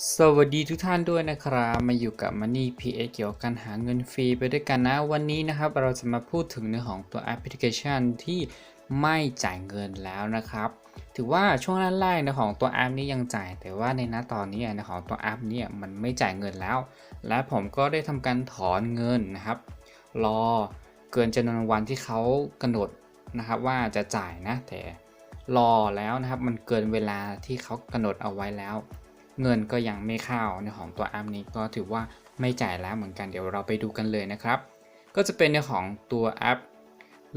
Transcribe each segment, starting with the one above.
สวัสดีทุกท่านด้วยนะครับ มาอยู่กับ Money PA เกี่ยวกับการหาเงินฟรีไปด้วยกันนะ วันนี้นะครับเราจะมาพูดถึงในของตัวแอปพลิเคชันที่ไม่จ่ายเงินแล้วนะครับ ถือว่าช่วงแรกๆในของตัวแอปนี้ยังจ่าย แต่ว่าในณตอนนี้ในของตัวแอปนี่ยมันไม่จ่ายเงินแล้ว และผมก็ได้ทำการถอนเงินนะครับ รอเกินจำนวนวันที่เขากำหนดนะครับว่าจะจ่ายนะแต่รอแล้วนะครับมันเกินเวลาที่เขากำหนดเอาไว้แล้ว เงินก็ยังไม่เข้าในของตัวแอปนี้ก็ถือว่าไม่จ่ายแล้วเหมือนกันเดี๋ยวเราไปดูกันเลยนะครับ ก็จะเป็นในของตัวแอป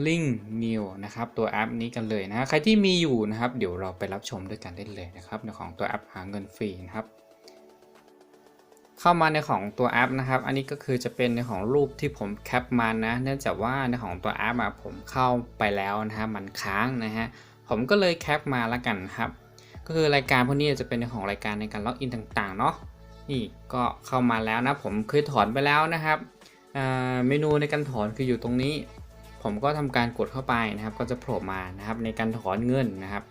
Link New นะครับตัวแอปนี้กันเลยนะใครที่มีอยู่นะครับ เดี๋ยวเราไปรับชมด้วยกันได้เลยนะครับในของตัวแอปหาเงินฟรีนะครับ เข้ามาในของตัวแอปนะครับ อันนี้ก็คือจะเป็นในของรูปที่ผมแคปมานะ เนื่องจากว่าในของตัวแอปผมเข้าไปแล้วนะฮะมันค้างนะฮะผมก็เลยแคปมาแล้วกันครับ ก็คือรายการพวกนี้จะเป็นของรายการในการล็อกอินต่างๆเนาะนี่ก็เข้ามาแล้วนะผมเคยถอนไปแล้วนะครับเมนูในการถอนคืออยู่ตรงนี้ ผมก็ทำการกดเข้าไปนะครับ ก็จะโผล่มานะครับในการถอนเงินนะครับ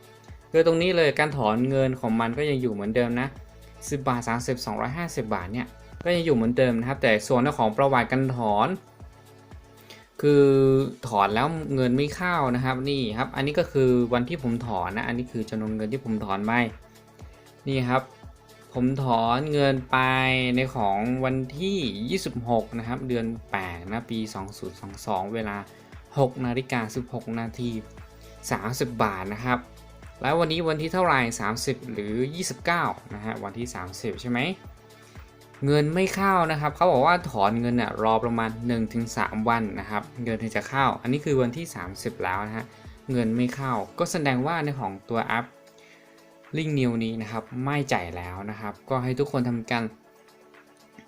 คือตรงนี้เลยการถอนเงินของมันก็ยังอยู่เหมือนเดิมนะ10บาท30 250 บาทเนี่ยก็ยังอยู่เหมือนเดิมนะครับ แต่ส่วนของประวัติการถอน คือถอนแล้วเงินไม่เข้านะครับนี่ครับ อันนี้ก็คือวันที่ผมถอนนะอันนี้คือจำนวนเงินที่ผมถอนไปนี่ครับ ผมถอนเงินไปในของวันที่ 26 นะครับ เดือน8นะปี 2022 เวลา 6นาฬิกา16 นาที30 บาทนะครับ แล้ววันนี้วันที่เท่าไหร่ 30 หรือ 29 นะฮะวันที่ 30 ใช่ไหม เงินไม่เข้านะครับ เขาบอกว่าถอนเงินน่ะรอประมาณ 1-3 วันนะครับ เงินถึงจะเข้า อันนี้คือวันที่ 30 แล้วนะฮะ เงินไม่เข้า ก็แสดงว่าในของตัวแอป Link New นี้นะครับ ไม่จ่ายแล้วนะครับ ก็ให้ทุกคนทำการ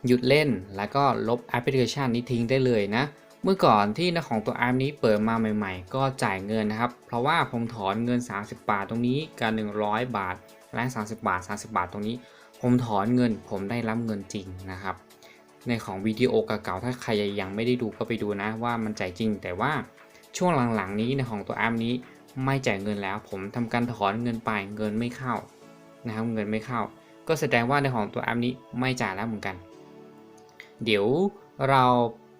หยุดเล่น แล้วก็ลบแอปพลิเคชันนี้ทิ้งได้เลยนะ เมื่อก่อนที่ในของตัวแอปนี้เปิดมาใหม่ ๆ ก็จ่ายเงินนะครับ เพราะว่าผมถอนเงิน 30 บาทตรงนี้กับ100 บาทและ30 บาท 30 บาทตรงนี้ ผมถอนเงินผมได้รับเงินจริงนะครับ ในของวิดีโอเก่าๆถ้าใครยังไม่ได้ดูก็ไปดูนะว่ามันจ่ายจริง แต่ว่าช่วงหลังๆนี้ในของตัวแอปนี้ไม่จ่ายเงินแล้ว ผมทำการถอนเงินไปเงินไม่เข้านะครับเงินไม่เข้า ก็แสดงว่าในของตัวแอปนี้ไม่จ่ายแล้วเหมือนกัน เดี๋ยวเรา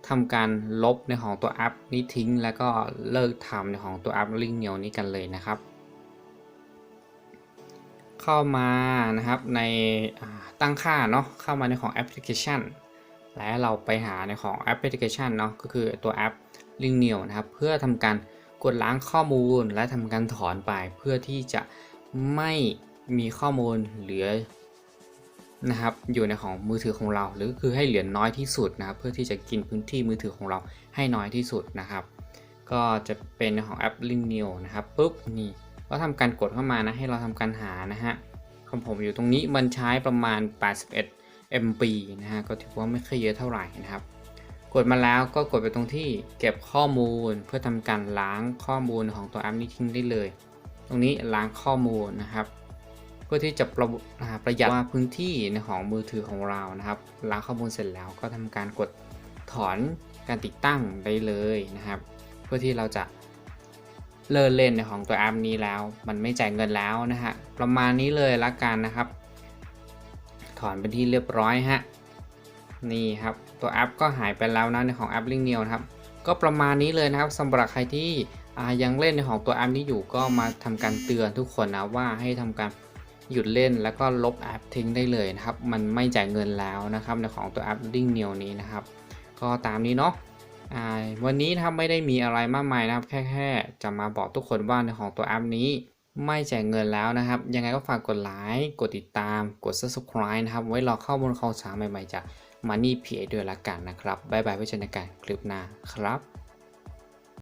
ทำการลบในของตัวแอปนี้ทิ้ง แล้วก็เลิกทำในของตัวแอปลิงเนียวนี้กันเลยนะครับ เข้ามานะครับในตั้งค่าเนาะเข้ามาในของแอปพลิเคชัน และเราไปหาในของแอปพลิเคชันเนาะก็คือตัวแอป l i n k n e w นะครับ เพื่อทำการกดล้างข้อมูลและทำการถอนไป เพื่อที่จะไม่มีข้อมูลเหลือนะครับอยู่ในของมือถือของเรา หรือคือให้เหลือน้อยที่สุดนะครับเพื่อที่จะกินพื้นที่มือถือของเราให้น้อยที่สุดนะครับ ก็จะเป็นของแอป l i n k n e w นะครับปุ๊บนี่ ก็ทำการกดเข้ามานะให้เราทำการหานะฮะของผมอยู่ตรงนี้มันใช้ประมาณ 81 MB นะฮะก็ถือว่าไม่ค่อยเยอะเท่าไหร่นะครับ กดมาแล้วก็กดไปตรงที่เก็บข้อมูลเพื่อทำการล้างข้อมูลของตัวแอปนี้ทิ้งได้เลย ตรงนี้ล้างข้อมูลนะครับเพื่อที่จะประประหยัดพื้นที่ในของมือถือของเรานะครับล้างข้อมูลเสร็จแล้วก็ทำการกดถอนการติดตั้งได้เลยนะครับ เพื่อที่เราจะ เลิกเล่นในของตัวแอปนี้แล้ว มันไม่จ่ายเงินแล้วนะฮะ ประมาณนี้เลยละกันนะครับ ถอนเป็นที่เรียบร้อยฮะ นี่ครับ ตัวแอปก็หายไปแล้วนะในของแอป Link New นะครับ ก็ประมาณนี้เลยนะครับสำหรับใครที่ยังเล่นในของตัวแอปนี้อยู่ก็มาทำการเตือนทุกคนนะว่าให้ทำการหยุดเล่นแล้วก็ลบแอปทิ้งได้เลยนะครับ มันไม่จ่ายเงินแล้วนะครับในของตัวแอป Link New นี้นะครับ ก็ตามนี้เนาะ วันนี้ถ้าไม่ได้มีอะไรมากมายนะครับ แค่แค่จะมาบอกทุกคนว่าในของตัวแอปนี้ไม่แจกเงินแล้วนะครับ ยังไงก็ฝากกดไลค์กดติดตาม กด subscribe นะครับ ไว้รอข้อมูลข่าวสารใหม่ๆจาก Money PA ด้วยละกันนะครับ บ๊ายบายไว้เจอกันคลิปหน้าครับ